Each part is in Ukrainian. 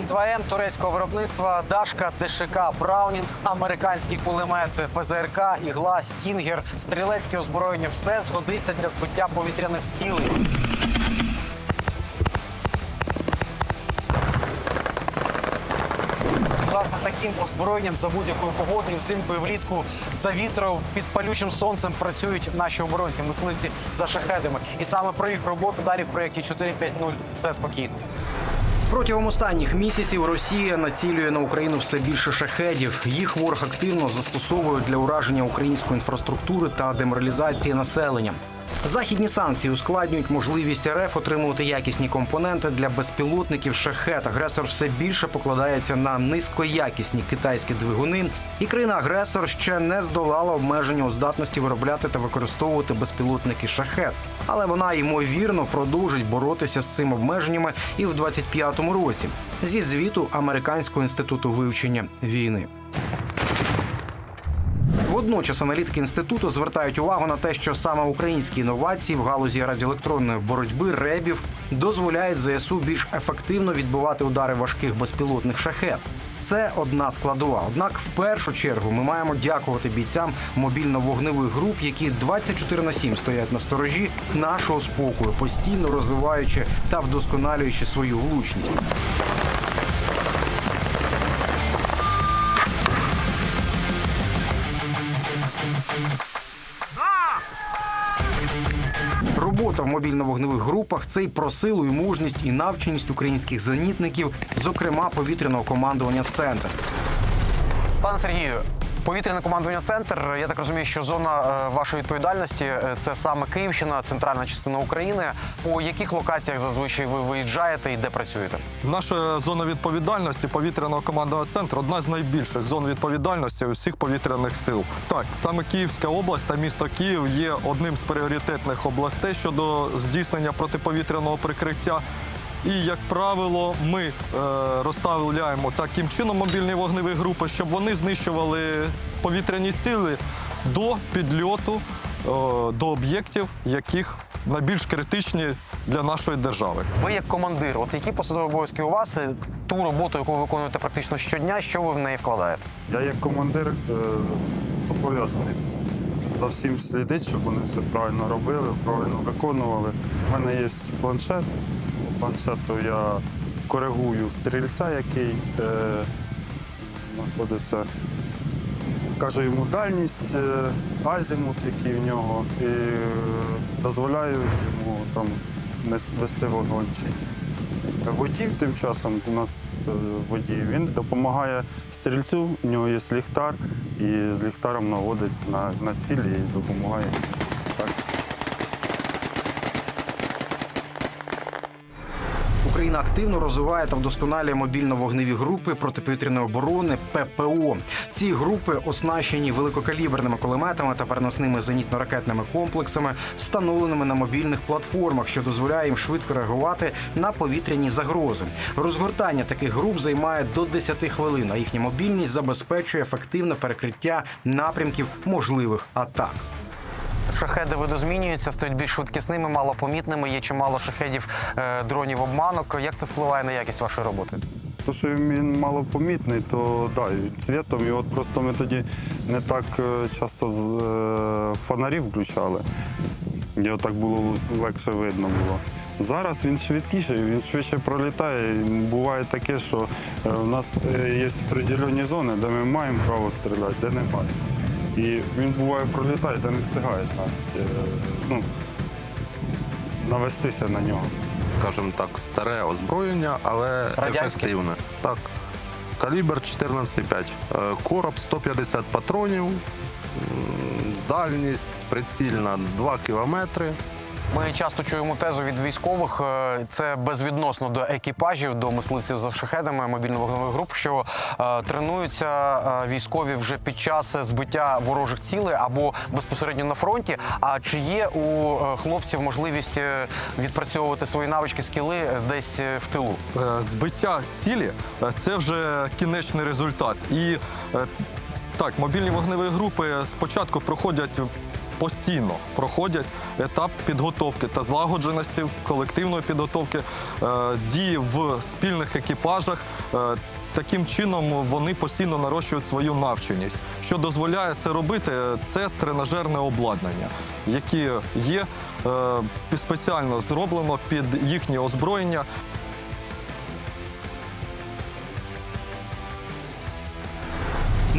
друзі, 2М турецького виробництва, Дашка, ДШК, Браунінг, американський кулемет, ПЗРК, ігла, Стінгер, стрілецьке озброєння все згодиться для збиття повітряних цілей. Власне, таким озброєнням за будь-якої погоди і взимку і влітку за вітром під палючим сонцем працюють наші оборонці, мисливці за шахедами. І саме про їх роботу далі в проєкті 4.5.0 все спокійно. Протягом останніх місяців Росія націлює на Україну все більше шахедів. Їх ворог активно застосовує для ураження української інфраструктури та деморалізації населення. Західні санкції ускладнюють можливість РФ отримувати якісні компоненти для безпілотників шахет. Агресор все більше покладається на низькоякісні китайські двигуни, і країна-агресор ще не здолала обмеження у здатності виробляти та використовувати безпілотники шахет. Але вона ймовірно продовжить боротися з цим обмеженнями і в 25-му році зі звіту Американського інституту вивчення війни. Водночас аналітики інституту звертають увагу на те, що саме українські інновації в галузі радіоелектронної боротьби ребів дозволяють ЗСУ більш ефективно відбивати удари важких безпілотних шахет. Це одна складова. Однак, в першу чергу, ми маємо дякувати бійцям мобільно-вогневих груп, які 24 на 7 стоять на сторожі нашого спокою, постійно розвиваючи та вдосконалюючи свою влучність. Робота в мобільно-вогневих групах це й про силу і мужність і навченість українських зенітників, зокрема повітряного командування центр. пан Сергію, повітряне командування центр. Я так розумію, що зона е, вашої відповідальності е, це саме Київщина, центральна частина України. По яких локаціях зазвичай ви виїжджаєте і де працюєте? Наша зона відповідальності повітряного командного центру одна з найбільших зон відповідальності усіх повітряних сил. Так, саме Київська область та місто Київ є одним з пріоритетних областей щодо здійснення протиповітряного прикриття. І, як правило, ми е, розставляємо таким чином мобільні вогневі групи, щоб вони знищували повітряні цілі до підльоту е, до об'єктів, яких найбільш критичні для нашої держави. Ви як командир, от які посадові обов'язки у вас? Ту роботу, яку ви виконуєте практично щодня, що ви в неї вкладаєте? Я як командир е, зобов'язаний за всім слідити, щоб вони все правильно робили, правильно виконували. У мене є планшет. По планшету я коригую стрільця, який е, знаходиться. Кажу йому дальність, е, азімут, який в нього, і е, дозволяю йому там вести вогонь. чи Водій тим часом у нас е, водій, він допомагає стрільцю, у нього є ліхтар, і з ліхтаром наводить на, на ціль і допомагає. Так. Україна активно розвиває та вдосконалює мобільно-вогневі групи протиповітряної оборони ППО. Ці групи оснащені великокаліберними кулеметами та переносними зенітно-ракетними комплексами, встановленими на мобільних платформах, що дозволяє їм швидко реагувати на повітряні загрози. Розгортання таких груп займає до 10 хвилин, а їхня мобільність забезпечує ефективне перекриття напрямків можливих атак. Шахеди видозмінюються, стають більш швидкісними, малопомітними. Є чимало шахедів е, дронів обманок. Як це впливає на якість вашої роботи? То, що він малопомітний, то да, цвітом. І от просто ми тоді не так е, часто з, е, фонарів включали. І отак було легше видно було. Зараз він швидкіший, він швидше пролітає. Буває таке, що у нас є определені зони, де ми маємо право стріляти, де не маємо. І він буває пролітає, та не встигає навіть, е, ну, навестися на нього. скажімо так, старе озброєння, але Радянське? ефективне. Так. Калібр 14,5. Е, Короб 150 патронів. Дальність прицільна 2 кілометри. Ми часто чуємо тезу від військових. е, Це безвідносно до екіпажів, до мисливців за шахедами мобільно-вогневих груп, що е, тренуються е, військові вже під час збиття ворожих цілей або безпосередньо на фронті. А чи є у е, хлопців можливість відпрацьовувати свої навички, скіли десь в тилу? Збиття цілі це вже кінечний результат. І так, мобільні вогневі групи спочатку проходять постійно проходять етап підготовки та злагодженості колективної підготовки, е, дії в спільних екіпажах. Е, Таким чином вони постійно нарощують свою навченість. Що дозволяє це робити, це тренажерне обладнання, яке є е, спеціально зроблено під їхнє озброєння.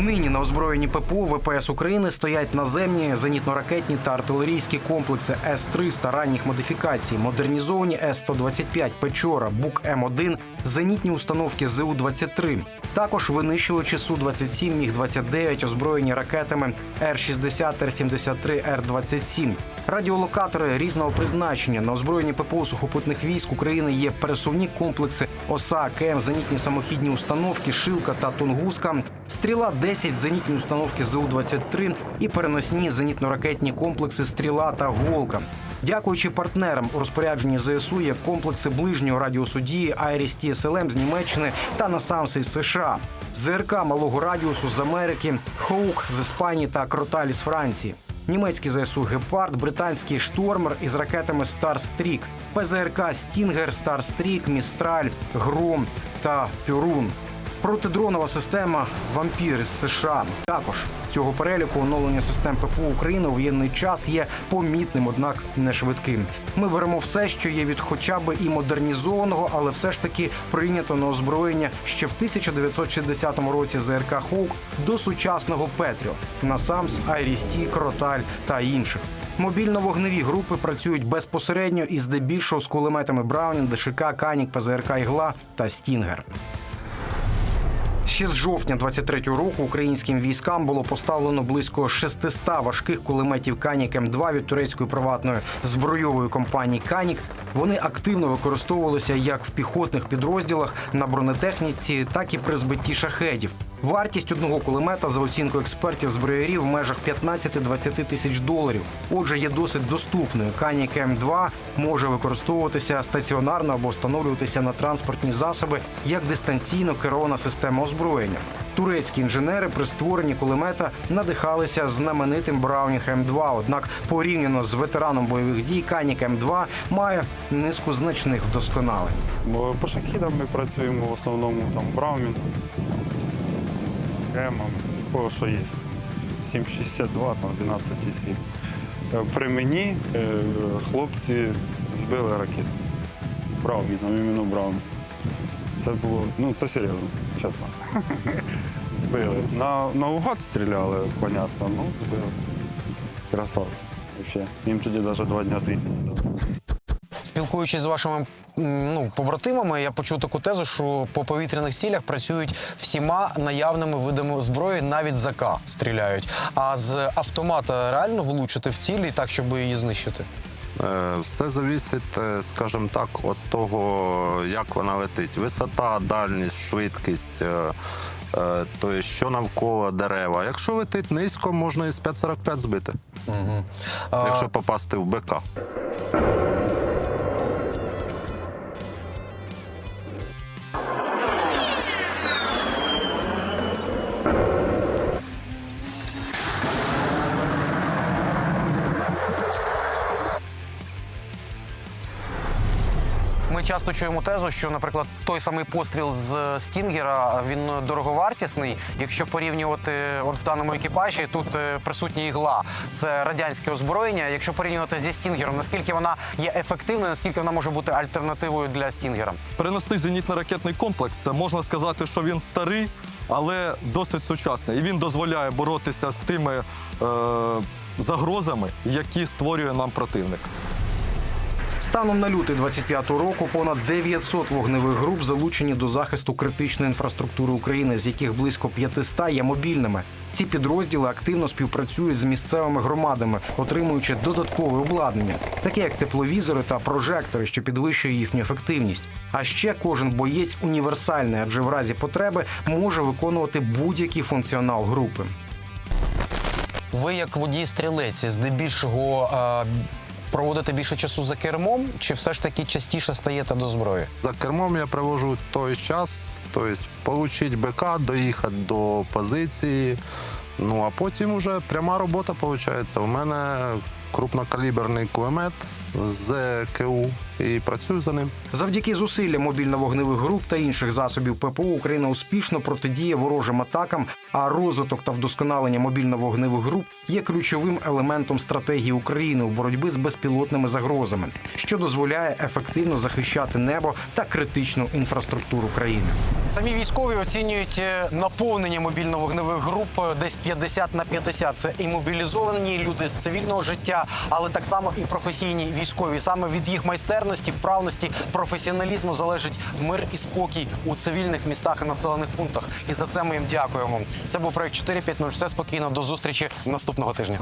Нині на озброєнні ППО ВПС України стоять наземні зенітно-ракетні та артилерійські комплекси С-300 ранніх модифікацій, модернізовані С-125 Печора, Бук М1, зенітні установки ЗУ-23. Також винищувачі Су-27, Міг-29, озброєні ракетами Р-60, Р-73, Р-27. Радіолокатори різного призначення на озброєнні ППО сухопутних військ України є пересувні комплекси ОСА, КМ, зенітні самохідні установки, Шилка та Тунгуска, Стріла 10 зенітні установки ЗУ-23 і переносні зенітно-ракетні комплекси Стріла та Голка. Дякуючи партнерам у розпорядженні ЗСУ є комплекси ближнього радіусу дії Айріс ТСЛМ з Німеччини та Насамси з США, ЗРК малого радіусу з Америки, Хоук з Іспанії та Кроталь з Франції. Німецький ЗСУ Гепард, британський штормер із ракетами Старстрік, ПЗРК Стінгер, Старстрік, Містраль, Гром та Пюрун. Протидронова система Вампір з США. Також цього переліку оновлення систем ППО України у воєнний час є помітним, однак не швидким. Ми беремо все, що є від хоча б і модернізованого, але все ж таки прийнято на озброєння ще в 1960 році ЗРК Хоук до сучасного Петріо, Насамс, Айрісті, Кроталь та інших. Мобільно-вогневі групи працюють безпосередньо і здебільшого з кулеметами Браунін, ДШК, Канік, ПЗРК Ігла та Стінгер. Ще з жовтня 23-го року українським військам було поставлено близько 600 важких кулеметів Канік М2 від турецької приватної збройової компанії Канік. Вони активно використовувалися як в піхотних підрозділах на бронетехніці, так і при збитті шахедів. Вартість одного кулемета за оцінкою експертів зброярів в межах 15-20 тисяч доларів. Отже, є досить доступною. Канік М2 може використовуватися стаціонарно або встановлюватися на транспортні засоби як дистанційно керована система озброєння. Турецькі інженери при створенні кулемета надихалися знаменитим Браунінг М2, однак порівняно з ветераном бойових дій Канік М2 має низку значних вдосконалень. Бо по шахідам ми працюємо в основному там Браумін, Гемом, по що є. 7,62, там 12,7. Е, При мені е, хлопці збили ракету. Брауміном, іменно Браумін. Це було, ну це серйозно, чесно. збили. На, наугад стріляли, понятно, ну збили. Красавці. Їм тоді навіть два дні звільнення дали. Спілкуючись з вашими ну, побратимами, я почув таку тезу, що по повітряних цілях працюють всіма наявними видами зброї, навіть з АК стріляють. А з автомата реально влучити в цілі так, щоб її знищити? Е, Все залежить, е, скажімо так, від того, як вона летить. Висота, дальність, швидкість, е, то що навколо дерева. Якщо летить низько, можна із 5,45 збити, А, якщо попасти в БК. Часто чуємо тезу, що, наприклад, той самий постріл з Стінгера він дороговартісний. Якщо порівнювати от в даному екіпажі, тут е, присутня ігла. Це радянське озброєння. Якщо порівнювати зі Стінгером, наскільки вона є ефективною, наскільки вона може бути альтернативою для Стінгера? Переносний зенітно-ракетний комплекс це можна сказати, що він старий, але досить сучасний. І він дозволяє боротися з тими е, загрозами, які створює нам противник. Станом на лютий 25-го року понад 900 вогневих груп залучені до захисту критичної інфраструктури України, з яких близько 500 є мобільними. Ці підрозділи активно співпрацюють з місцевими громадами, отримуючи додаткове обладнання, таке як тепловізори та прожектори, що підвищує їхню ефективність. А ще кожен боєць універсальний, адже в разі потреби може виконувати будь-який функціонал групи. Ви, як водій-стрілець, здебільшого е, проводите більше часу за кермом, чи все ж таки частіше стаєте до зброї? За кермом я провожу той час, тобто отримати БК, доїхати до позиції, Ну а потім вже пряма робота виходить. У мене крупнокаліберний кулемет з КУ і працюю за ним. Завдяки зусиллям мобільно-вогневих груп та інших засобів ППО Україна успішно протидіє ворожим атакам. А розвиток та вдосконалення мобільно-вогневих груп є ключовим елементом стратегії України у боротьбі з безпілотними загрозами, що дозволяє ефективно захищати небо та критичну інфраструктуру країни. Самі військові оцінюють е, наповнення мобільно-вогневих груп е, десь 50 на 50. Це і мобілізовані люди з цивільного життя, але так само і професійні військові. Саме від їх майстерності, вправності, професіоналізму залежить мир і спокій у цивільних містах і населених пунктах. І за це ми їм дякуємо. Це був проект 4.5.0. Все спокійно. До зустрічі наступного тижня.